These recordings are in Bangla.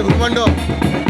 శ్రీ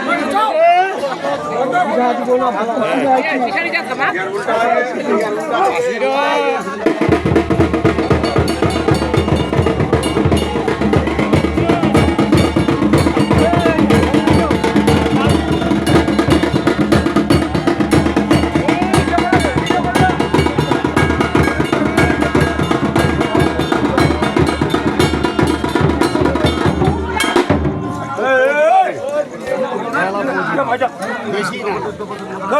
ভালো বেশি না